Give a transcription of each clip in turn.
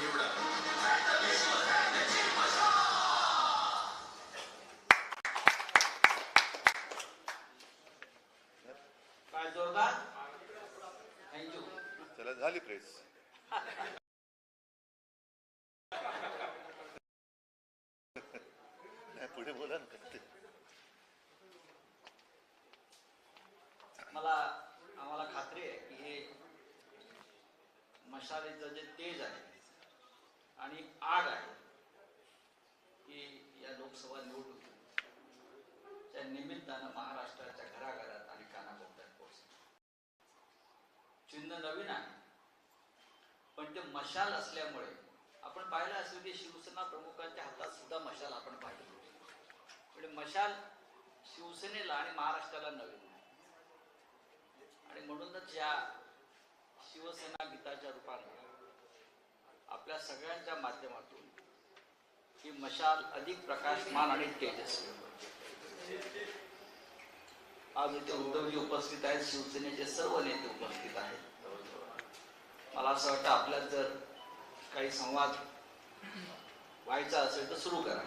निवडा काय जोरदार? थँक्यू चला झाली प्रेस पुढे बोला ना. मला आम्हाला खात्री आहे की हे मशालीचं जे तेज आहे आणि आग आहे. ही या लोकसभा निवडणुकीच्या निमित्तानं महाराष्ट्राच्या घराघरात आणि कानाकोपऱ्यात पोहोचले. चिन्ह नवीन आहे. पण ते मशाल असल्यामुळे आपण पाहिलं असेल की शिवसेना प्रमुखांच्या हातात सुद्धा मशाल आपण पाहिली म्हणजे मशाल शिवसेनेला आणि महाराष्ट्राला नवीन आणि म्हणूनच या शिवसेना गीताच्या रूपाने आपल्या सगळ्यांच्या माध्यमातून ही मशाल अधिक प्रकाशमान आणि तेजस्वी आज इथे उद्धवजी उपस्थित आहेत शिवसेनेचे सर्व नेते उपस्थित आहेत. मला असं वाटतं आपल्यात जर काही संवाद व्हायचा असेल तर सुरू करा.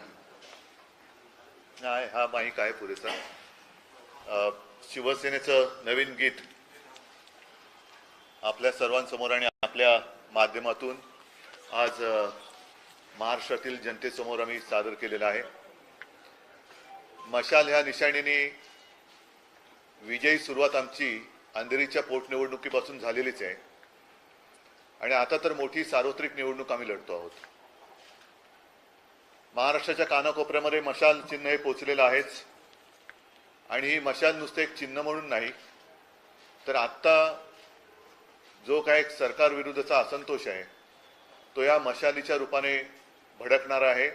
नाही हा माहीत आहे पुरेसा. शिवसेनेचं नवीन गीत आपल्या सर्वांसमोर आणि आपल्या माध्यमातून आज महाराष्ट्रातील जनतेसमोर आम्ही सादर केलेला आहे. मशाल ह्या निशाणीने विजयी सुरुवात आमची अंधेरीच्या पोटनिवडणुकीपासून झालेलीच आहे. आणि आता तर मोठी सार्वत्रिक निवडणूक आम्ही लढतो आहोत. महाराष्ट्राच्या कानाकोपऱ्यामध्ये मशाल चिन्ह हे पोचलेलं आहेच. आणि ही मशाल नुसतं एक चिन्ह म्हणून नाही तर आत्ता जो काय सरकार विरुद्धचा असंतोष आहे तो या मशालीच्या रूपाने भडकणार आहे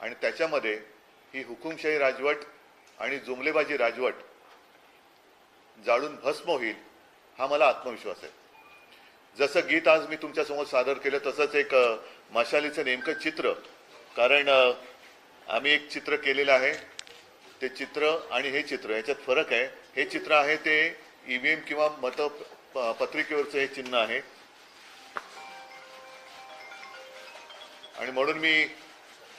आणि त्याच्यामध्ये ही हुकुमशाही राजवट आणि जुमलेबाजी राजवट जाळून भस्म होईल हा मला आत्मविश्वास आहे. जसं गीत आज मी तुमच्यासमोर सादर केलं तसंच एक मशालीचं नेमकं चित्र. कारण आम्ही एक चित्र केलेलं आहे. ते चित्र आणि हे चित्र याच्यात फरक आहे. हे चित्र आहे ते ईव्हीएम किंवा मत पत्रिकेवरचं हे चिन्ह आहे. आणि म्हणून मी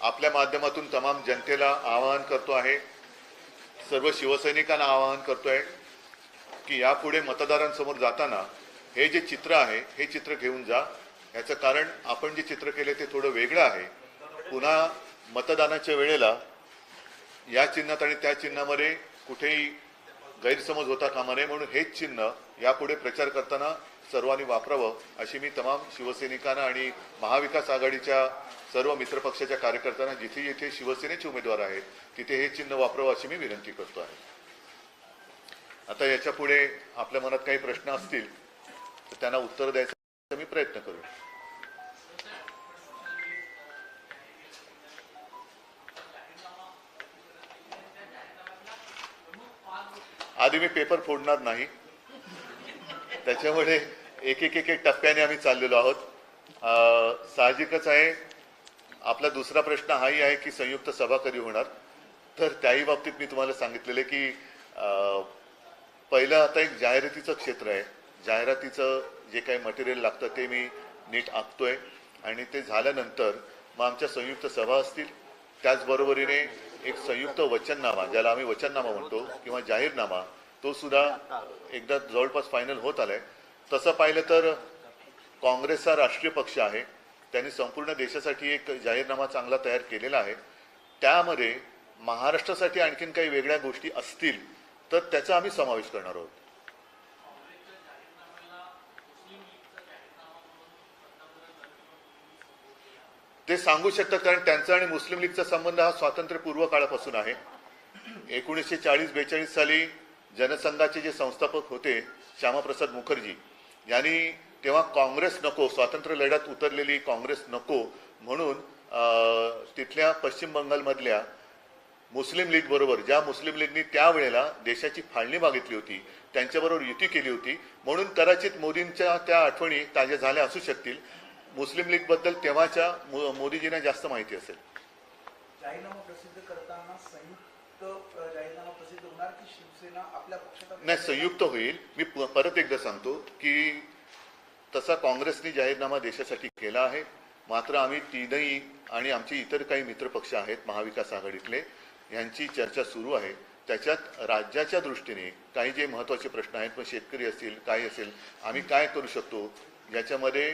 आपल्या माध्यमातून तमाम जनतेला आवाहन करतो आहे सर्व शिवसैनिकांना आवाहन करतो आहे की यापुढे मतदारांसमोर जाताना हे जे चित्र आहे हे चित्र घेऊन जा. याचं कारण आपण जे चित्र केले ते थोडं वेगळं आहे. पुन्हा मतदानाच्या वेळेला या चिन्हात आणि त्या चिन्हामध्ये कुठेही गैरसमज होता कामा नये म्हणून हेच चिन्ह यापुढे प्रचार करताना सर्वांनी वापरावं अशी मी तमाम शिवसैनिकांना आणि महाविकास आघाडीच्या सर्व मित्रपक्षाच्या कार्यकर्त्यांना जिथे जिथे शिवसेनेचे उमेदवार आहेत तिथे हे चिन्ह वापरावं अशी मी विनंती करतो आहे. आता याच्यापुढे आपल्या मनात काही प्रश्न असतील तर त्यांना उत्तर द्यायचा मी प्रयत्न करू आधी मी पेपर फोडणार नाही. त्याच्यामुळे एक एक एक एक टप्प्याने आम्ही चाललेलो आहोत. साहजिकच आहे. आपला दुसरा प्रश्न हाही आहे की संयुक्त सभा कधी होणार? तर त्याही बाबतीत मी तुम्हाला सांगितलेलं की पहिलं आता एक जाहिरातीचं क्षेत्र आहे. जाहिरातीचं जे काही मटेरियल लागतं ते मी नीट आखतोय. आणि ते झाल्यानंतर मग आमच्या संयुक्त सभा असतील. त्याचबरोबरीने एक संयुक्त वचननामा ज्याला आम्ही वचननामा म्हणतो किंवा जाहीरनामा तो सुद्धा एकदा जवळपास फायनल होत आलाय. तसं पाहिलं तर काँग्रेसचा राष्ट्रीय पक्ष आहे. त्यांनी संपूर्ण देशासाठी एक जाहीरनामा चांगला तयार केलेला आहे. त्यामध्ये महाराष्ट्रासाठी आणखीन काही वेगळ्या गोष्टी असतील तर त्याचा आम्ही समावेश करणार आहोत. ते सांगू शकतात कारण त्यांचा आणि मुस्लिम लीगचा संबंध हा स्वातंत्र्यपूर्व काळापासून आहे. एकोणीसशे चाळीस बेचाळीस साली जनसंघाचे जे संस्थापक होते श्यामाप्रसाद मुखर्जी यांनी तेव्हा काँग्रेस नको स्वातंत्र्य लढ्यात उतरलेली काँग्रेस नको म्हणून तिथल्या पश्चिम बंगालमधल्या मुस्लिम लीग बरोबर ज्या मुस्लिम लीगनी त्यावेळेला देशाची फाळणी मागितली होती त्यांच्याबरोबर युती केली होती म्हणून कदाचित मोदींच्या त्या आठवणी ताज्या झाल्या असू शकतील. मुस्लिम लीगबद्दल तेव्हाच्या मोदीजींना जास्त माहिती असेल. जाहीरनामा प्रसिद्ध करताना संयुक्त नाही संयुक्त होईल. मी परत एकदा सांगतो की तसा काँग्रेसने जाहीरनामा देशासाठी केला आहे. मात्र आम्ही तीनही आणि आमचे इतर काही मित्रपक्ष आहेत महाविकास आघाडीतले यांची चर्चा सुरू आहे. त्याच्यात राज्याच्या दृष्टीने काही जे महत्त्वाचे प्रश्न आहेत पण शेतकरी असतील काही असेल आम्ही काय करू शकतो याच्यामध्ये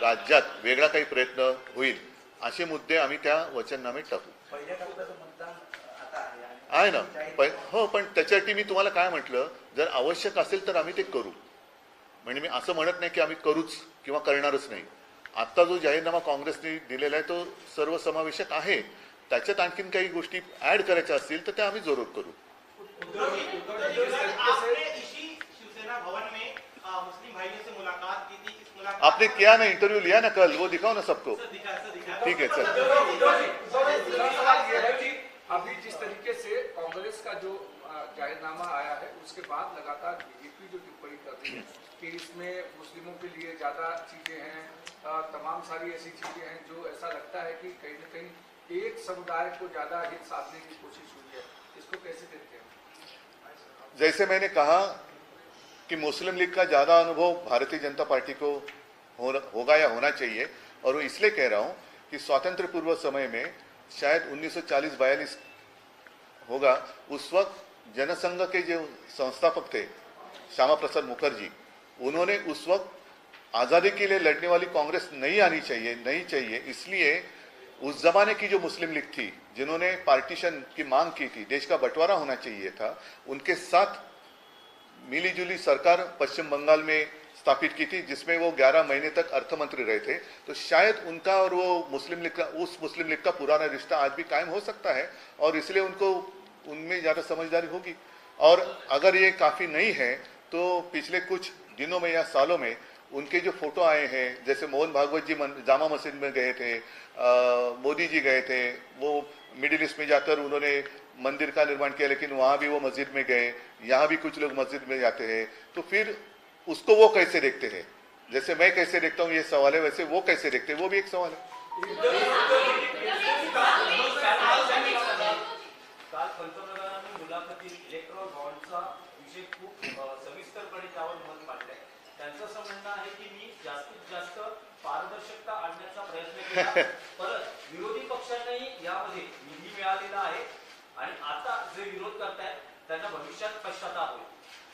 राज्यात वेगळा काही प्रयत्न होईल असे मुद्दे आम्ही त्या वचननामेत टाकू. आहे ना. पण हो पण त्याच्यासाठी मी तुम्हाला काय म्हटलं? जर आवश्यक असेल तर आम्ही ते करू. म्हणजे मी असं म्हणत नाही की आम्ही करूच किंवा करणारच नाही. आत्ता जो जाहीरनामा काँग्रेसने दिलेला आहे तो सर्वसमावेशक आहे. त्याच्यात आणखीन काही गोष्टी ऍड करायच्या असतील तर त्या आम्ही जरूर करू. आपने किया ना इंटरव्यू लिया ना कल? वो दिखाओ ना सबको. सर सर ठीक है चल. अभी जिस तरीके से कांग्रेस का जो जाहिरनामा आया है, उसके बाद लगातार बीजेपी जो टिप्पणी कर रही है कि इसमें मुस्लिमों के लिए ज़्यादा चीज़ें हैं तमाम सारी ऐसी चीज़ें हैं जो ऐसा लगता है कि कहीं न कहीं एक समुदाय को ज़्यादा हित साधने की कोशिश हुई है। इसको कैसे देखते हैं? जैसे मैंने कहा कि मुस्लिम लीग का ज़्यादा अनुभव भारतीय जनता पार्टी को होगा या होना चाहिए, और वो इसलिए कह रहा हूँ कि स्वतंत्र पूर्व समय में शायद 1940-42 होगा, उस वक्त जनसंघ के जो संस्थापक थे, श्यामा प्रसाद मुखर्जी, उन्होंने उस वक्त आज़ादी के लिए लड़ने वाली कांग्रेस नहीं आनी चाहिए, नहीं चाहिए, इसलिए उस जमाने की जो मुस्लिम लीग थी, जिन्होंने पार्टीशन की मांग की थी, देश का बंटवारा होना चाहिए था, उनके साथ मिली जुली सरकार पश्चिम बंगाल में स्थापित की थी, जिसमें वो 11 महीने तक अर्थमंत्री रहे थे। तो शायद उनका और वो मुस्लिम लीग का, उस मुस्लिम लीग का पुराना रिश्ता आज भी कायम हो सकता है, और इसलिए उनको, उनमें ज़्यादा समझदारी होगी। और अगर ये काफ़ी नहीं है तो पिछले कुछ दिनों में या सालों में उनके जो फ़ोटो आए हैं, जैसे मोहन भागवत जी जामा मस्जिद में गए थे मोदी जी गए थे, वो मिडिल ईस्ट में जाकर उन्होंने मंदिर का निर्माण किया, लेकिन वहाँ भी वो मस्जिद में गए, यहाँ भी कुछ लोग मस्जिद में जाते हैं। तो फिर उसको वो कैसे देखते हैं? जैसे मैं कैसे देखता हूँ ये सवाल है वैसे वो कैसे देखते हैं? वो भी एक सवाल है। त्यांचं असं म्हणणं आहे की मी जास्तीत जास्त पारदर्शकता आणण्याचा प्रयत्न केला परत विरोधी पक्षांनाही यामध्ये निधी मिळालेला आहे आणि आता जे विरोध करतायत त्यांना भविष्यात पश्चाताप होईल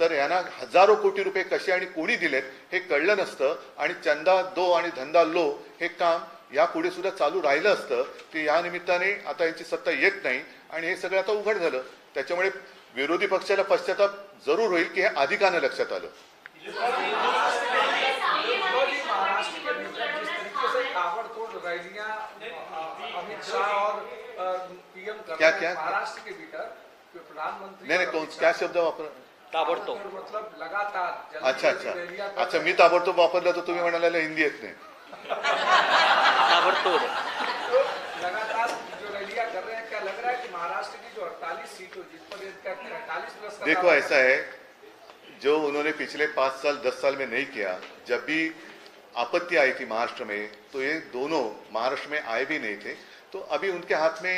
तर यांना हजारो कोटी रुपये कसे आणि कोणी दिलेत हे कळलं नसतं. आणि चंदा दो आणि धंदा लो हे काम यापुढे सुद्धा चालू राहिलं असतं. ते या निमित्ताने आता यांची सत्ता येत नाही. आणि हे सगळं आता उघड झालं. त्याच्यामुळे विरोधी पक्षाला पश्चाताप जरूर होईल की हे अधिकानं लक्षात आलं. के क्या- क्या- महाराष्ट्र के भीतर कि प्रधानमंत्री नाही नाही कौन क्या शब्द वापर मतलब लगातार अच्छा अच्छा. अच्छा मी ताबडतोब वापरलं तर तुम्ही म्हणाला हिंदी येत नाही. ताबडतोब. तो लगातार जो रैलियाँ कर रहे हैं क्या लग रहा है कि महाराष्ट्र की जो 48 सीटों जिस पर इनका 48 प्लस का देखो ऐसा है जो उन्होंने पिछले पाँच साल दस साल में नहीं किया जब भी आपत्ति आई थी महाराष्ट्र में तो ये दोनों महाराष्ट्र में आए भी नहीं थे। तो अभी उनके हाथ में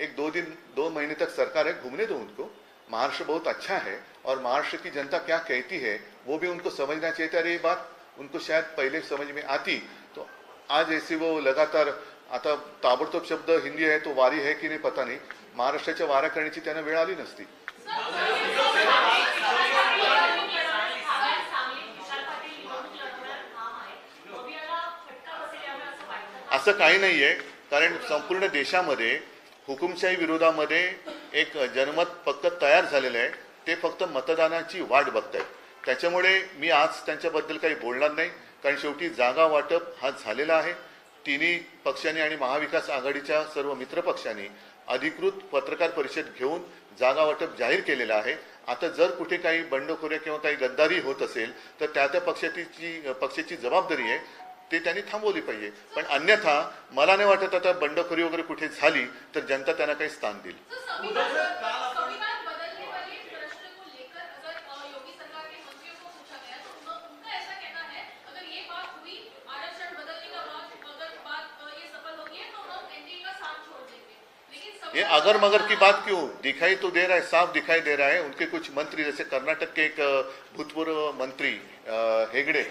एक दो दिन दो महीने तक सरकार है घूमने दो उनको। महाराष्ट्र बहुत अच्छा है और महाराष्ट्र की जनता क्या कहती है वो भी उनको समझना चाहिए अरे ये बात उनको शायद पहले समझ में आती। तो आज ऐसे वो लगातार आता ताबडतोब शब्द हिंदी आहे तो वारी आहे की नाही पता नाही महाराष्ट्राच्या वारा करण्याची त्यांना वेळ आली नसती। असं काही नाहीये कारण संपूर्ण देशामध्ये हुकुमशाही विरोधामध्ये एक जनमत पक्क तयार झालेलं आहे. ते फक्त मतदानाची वाट बघत आहे त्याच्यामुळे मी आज त्यांच्याबद्दल काही बोलणार नाही. कारण शेवटी जागा वाटप हा झालेला आहे. तिन्ही पक्षांनी आणि महाविकास आघाडीच्या सर्व मित्रपक्षांनी अधिकृत पत्रकार परिषद घेऊन जागा वाटप जाहीर केलेलं आहे. आता जर कुठे काही बंडखोऱ्या किंवा काही गद्दारी होत असेल तर त्या त्या पक्षाची पक्षाची जबाबदारी आहे. ते त्यांनी थांबवली पाहिजे. पण अन्यथा मला नाही वाटत आता बंडखोरी वगैरे कुठे झाली तर जनता त्यांना काही स्थान देईल. तो संविधान संविधान बदलने वाले प्रश्न को लेकर अगर अ, योगी सरकार के मंत्रियों को पूछा गया तो उन- उनका ऐसा कहना है अगर ये बात हुई आरक्षण बदलने का बात अगर बात अ, ये सफल होगी है तो हम एनडीए का साथ छोड़ देंगे। लेकिन ये संविधान- अगर मगर की बात क्यों? दिखाई तो दे रहा है साफ दिखाई दे रहा है। उनके कुछ मंत्री जैसे कर्नाटक के एक अ, भूतपूर्व मंत्री अ, हेगड़े।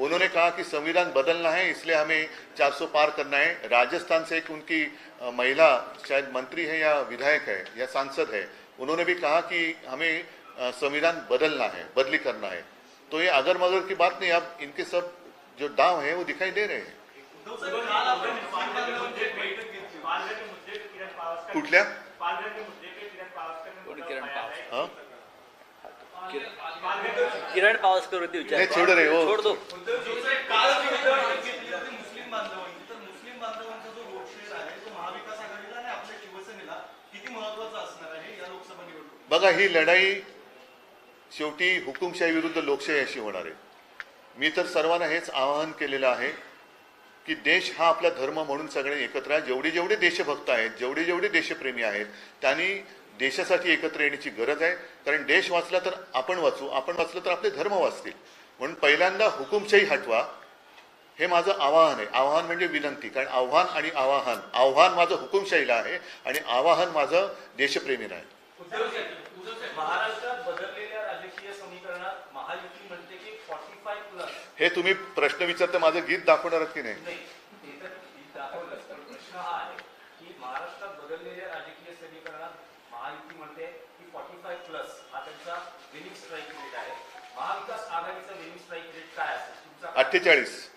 उन्होंने कहा कि संविधान बदलना है इसलिए हमें 400 पार करना है। राजस्थान से एक उनकी महिला शायद मंत्री है या विधायक है या सांसद है उन्होंने भी कहा कि हमें संविधान बदलना है बदली करना है। तो ये अगर मगर की बात नहीं अब इनके सब जो दाव है वो दिखाई दे रहे हैं। उद्धव किरण पावसकर होती विचार. नहीं छोड़ रहे हो. छोड़. दो काल जी उद्धव घेतली होती मुस्लिम बांधवांची तर मुस्लिम बांधवांचा जो रोडशेड आहे तो महाविकास आघाडीला आणि आपल्या शिवसेनेला किती महत्त्वाचा असणार आहे या लोकसभा निवडणुकीत बघा ही लढाई शेवटी हुकुमशाही विरुद्ध लोकशाही अशी होणार आहे. मी तर सर्वांना हेच आवाहन केलेलं आहे की देश हा आपला धर्म म्हणून सगळे एकत्र आहे. जेवढे जेवढे देशभक्त आहेत जेवढे जेवढे देशप्रेमी आहेत त्यांनी देशासाठी एकत्र येण्याची गरज आहे. कारण देश वाचला तर आपण वाचू आपण वाचलं तर आपले धर्म वाचतील. म्हणून पहिल्यांदा हुकुमशाही हटवा. हे माझं आवाहन आहे. आवाहन म्हणजे विनंती. कारण आव्हान आणि आवाहन आव्हान माझं हुकुमशाहीला आहे आणि आवाहन माझं देशप्रेमीला आहे. हे तुम्ही प्रश्न विचारता माझं गीत दाखवणार की नाही नाही हे तर दाखवलं पण प्रश्न हा आहे की महाराष्ट्रात बदललेल्या राजकीय समीकरणात महायुती म्हणते की फॉर्टी फाय प्लस हा त्यांचा विनिंग स्ट्राईक रेट आहे महाविकास आघाडीचा स्ट्राईक रेट काय असेल? तुमचा अठ्ठेचाळीस.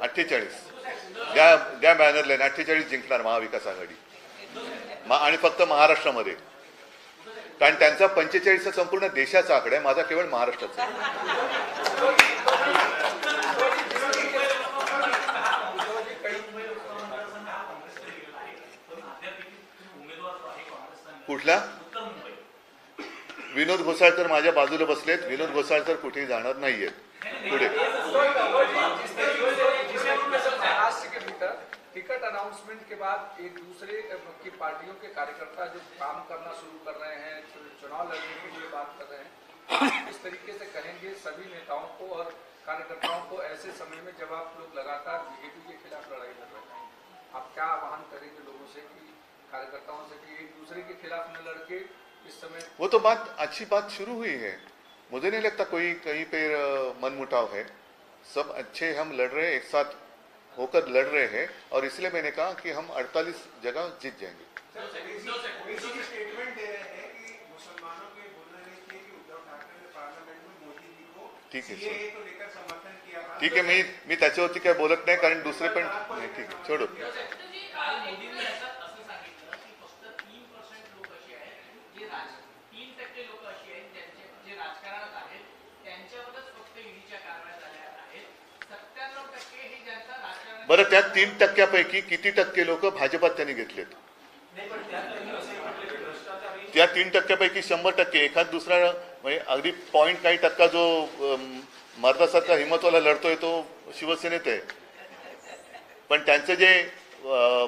अठ्ठेचाळीस. द्या द्या बॅनर लाईन अठ्ठेचाळीस जिंकणार महाविकास आघाडी. मा- आणि फक्त महाराष्ट्रामध्ये. कारण त्यांचा पंचेचाळीसचा संपूर्ण देशाचा आकडा आहे. माझा केवळ महाराष्ट्राचा कुठला? विनोद घोसाळकर माझ्या बाजूला बसलेत. विनोद घोसाळकर कुठेही जाणार नाहीयेत. पुढे. टिकट अनाउंसमेंट के बाद एक दूसरे की पार्टियों के कार्यकर्ता जो काम करना शुरू कर रहे हैं चुनाव लड़ने के लिए बात कर रहे हैं, इस तरीके से कहेंगे सभी नेताओं को और कार्यकर्ताओं को ऐसे समय में जब आप लोग लगातार बीजेपी के खिलाफ लड़ाई लड़ रहे हैं, आप क्या आह्वान करेंगे लोगों से कि, कार्यकर्ताओं से कि एक दूसरे के खिलाफ न लड़के वो तो बात अच्छी बात शुरू हुई है। मुझे नहीं लगता कोई कहीं पे मनमुटाव है। सब अच्छे हम लड़ रहे हैं एक साथ होकर लड़ रहे हैं और इसलिए मैंने कहा कि हम 48 जगह जीत जाएँगे। स्टेटमेंट दे रहे हैं कि मुसलमानों के बोलने नहीं किए कि उद्धव ठाकरे ने पार्लियामेंट में मोदी जी को ठीक है, सीएए को लेकर समर्थन किया था। ठीक आहे मी मी त्याच्यावरती काय बोलत नाही कारण दुसरे पण नाही ठीक आहे छोडो। जे राज तीन टक्के लोक अशी आहेत ज्यांचे जे राजकारणात आहेत त्यांच्यावरच फक्त ईडीच्या कारवाया झाल्या आहेत. सत्त्याण्णव टक्के हे ज्यांचा राजकारण बरं त्या तीन टक्क्यापैकी किती टक्के लोक भाजपात त्यांनी घेतलेत? त्या तीन टक्क्यापैकी शंभर टक्के एखाद दुसरा म्हणजे अगदी पॉईंट काही टक्का जो मर्दासारखा हिंमतवाला लढतोय तो शिवसेनेत आहे. पण त्यांचं जे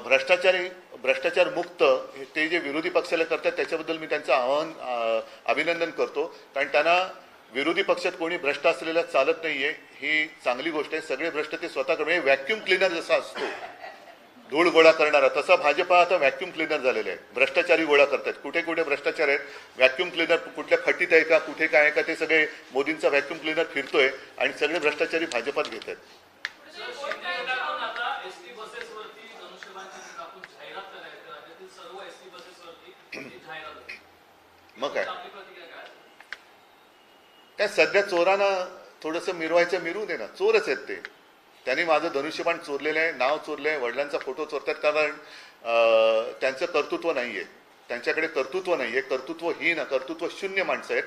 भ्रष्टाचारी भ्रष्टाचार मुक्त हे- ते जे विरोधी पक्षाला करतात त्याच्याबद्दल मी त्यांचं आवाहन अभिनंदन करतो. कारण त्यांना विरोधी पक्षात कोणी भ्रष्ट असलेला चालत नाहीये ही चांगली गोष्ट आहे. सगळे भ्रष्ट ते स्वतःकडे व्हॅक्युम क्लिनर जसा असतो धूळ गोळा करणारा तसा भाजपा आता व्हॅक्युम क्लिनर झालेला आहे. भ्रष्टाचारी गोळा करतात. कुठे कुठे भ्रष्टाचार आहेत? व्हॅक्युम क्लिनर कुठल्या खटीत आहे का? कुठे काय आहे का? ते सगळे मोदींचा व्हॅक्युम क्लिनर फिरतोय आणि सगळे भ्रष्टाचारी भाजपात घेत आहेत. मग काय? काय सध्या चोरांना थोडंसं मिरवायचं मिरवू दे ना. चोरच आहेत ते. त्यांनी माझं धनुष्यबाण चोरलेलं आहे नाव चोरलं आहे वडिलांचा फोटो चोरतात कारण अं, त्यांचं कर्तृत्व नाही आहे त्यांच्याकडे कर्तृत्व नाही आहे कर्तृत्वहीन कर्तृत्व शून्य माणसं आहेत.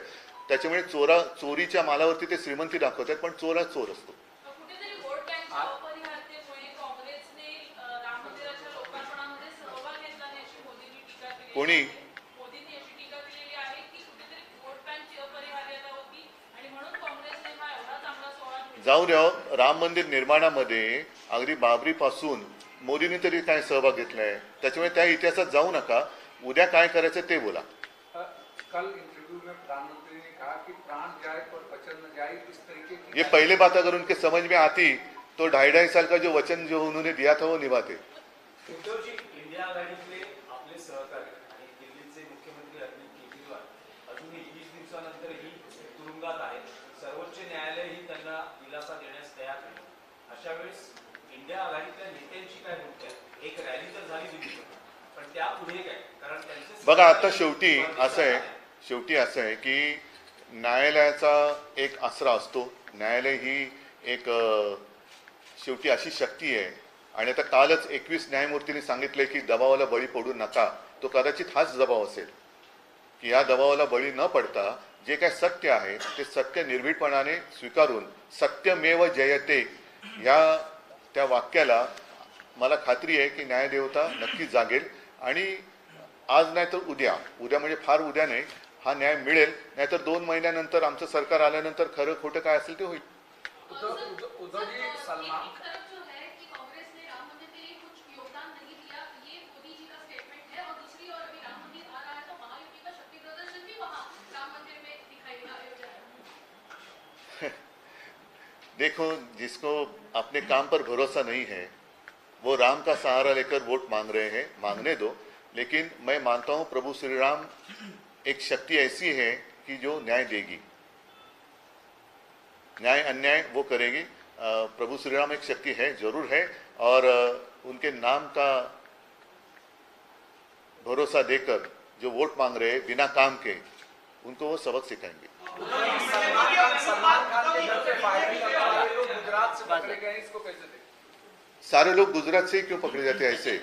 त्याच्यामुळे चोरा चोरीच्या मालावरती ते श्रीमंती दाखवतात पण चोरा चोर असतो. कुठेतरी वोट बँकच्या अपरिहार्यतेमुळे काँग्रेसने अ, राम मंदिराच्या लोकार्पणामध्ये सहभाग घेतला नाही अशी मोदींनी टीका केली कोणी? मोदींनी अशी टीका केलेली आहे की कुठेतरी वोट बँकची अपरिहार्यता होती आणि म्हणून काँग्रेसने हा एवढा चांगला सोहळा घेतला. जाऊ द्या हो, राम मंदिर निर्माणामध्ये अगदी बाबरीपासून मोदींनी तरी काय सहभाग घेतलाय? त्याच्यामुळे त्या इतिहासात जाऊ नका. उद्या काय करायचं ते बोला. अ, कल इंटरव्यू में प्रधानमंत्री ने कहा कि प्राण जाए पर वचन न जाए इस तरीके की ये पहले बात अगर उनके समझ में आती तो ढाई ढाई साल का जो वचन जो उन्होंने दिया था वो निभाते। उद्धवजी इंडिया आघाडीतले आपले सहकारी आणि दिल्लीचे मुख्यमंत्री अरविंद केजरीवाल अजूनही वीस दिवसानंतरही तुरुंगात आहेत. सर्वोच्च न्यायालयही त्यांना दिलासा देण्यास तयार नाही अशा वेळेस इंडिया आघाडीतल्या नेत्यांची काय भूमिका एक रॅली तर झाली दिली पण त्या पुढे काय? कारण त्यांचे बघा आता शेवटी असं आहे शेवटी असं आहे की न्यायालयाचा एक आसरा असतो. न्यायालय ही एक शेवटी अशी शक्ती आहे. आणि आता कालच एकवीस न्यायमूर्तींनी सांगितले की दबावाला बळी पडू नका. तो कदाचित हाच दबाव असेल. की या दबावाला बळी न पडता जे काय सत्य आहे ते सत्य निर्भीडपणाने स्वीकारून सत्यमेव जयते या त्या वाक्याला मला खात्री आहे की न्यायदेवता नक्की जागेल. आणि आज नाही तर उद्या. उद्या म्हणजे फार उद्या नाही. हा न्याय मिळेल. नाहीतर दोन महिन्यानंतर आमचं सरकार आल्यानंतर खरं खोटं काय असेल ते होईल. देखो, जिसको अपने काम पर भरोसा नहीं है, वो राम का सहारा लेकर वोट मांग रहे हैं, मांगने दो। लेकिन मैं मानता हूँ प्रभु श्री राम एक शक्ति ऐसी है कि जो न्याय देगी। न्याय, अन्याय वो करेगी। प्रभु श्री राम एक शक्ति है, ज़रूर है, और उनके नाम का भरोसा देकर जो वोट मांग रहे बिना काम के, उनको वो सबक सिखाएँगे सलमान खान सलमान खान के घर पे फायरिंग करने वाले लोग गुजरात से सारे लोग गुजरात से ही क्यों पकड़े जाते हैं ऐसे?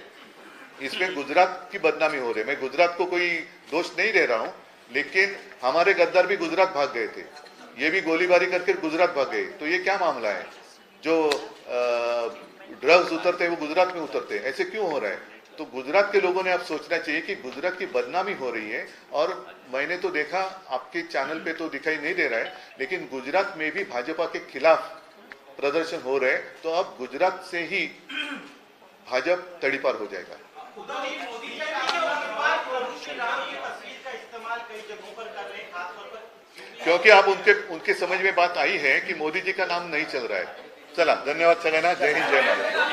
इसमें गुजरात की बदनामी हो रही है। मैं गुजरात को कोई दोष नहीं दे रहा हूँ, लेकिन हमारे गद्दार भी गुजरात भाग गए थे। ये भी गोलीबारी करके गुजरात भाग गए। तो ये क्या मामला है? जो ड्रग्स उतरते हैं, वो गुजरात में उतरते हैं। ऐसे क्यों हो रहा है? तो गुजरात के लोगों ने अब सोचना चाहिए कि गुजरात की बदनामी हो रही है, और मैंने तो देखा, आपके चैनल पे तो दिखाई नहीं दे रहा है, लेकिन गुजरात में भी भाजपा के खिलाफ प्रदर्शन हो रहे हैं तो अब गुजरात से ही भाजपा तड़ीपार हो जाएगा। हैं क्योंकि आप उनके उनके समझ में बात आई है कि मोदी जी का नाम नहीं चल रहा है। चला धन्यवाद सगळ्यांना जय हिंद जय महाराष्ट्र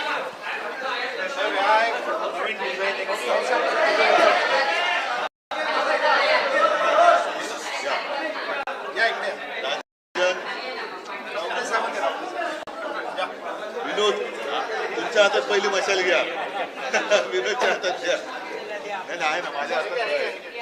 हातात पहिली मशाल घ्या. विनोदच्या हातात घ्या. नाही आहे ना माझ्या हातात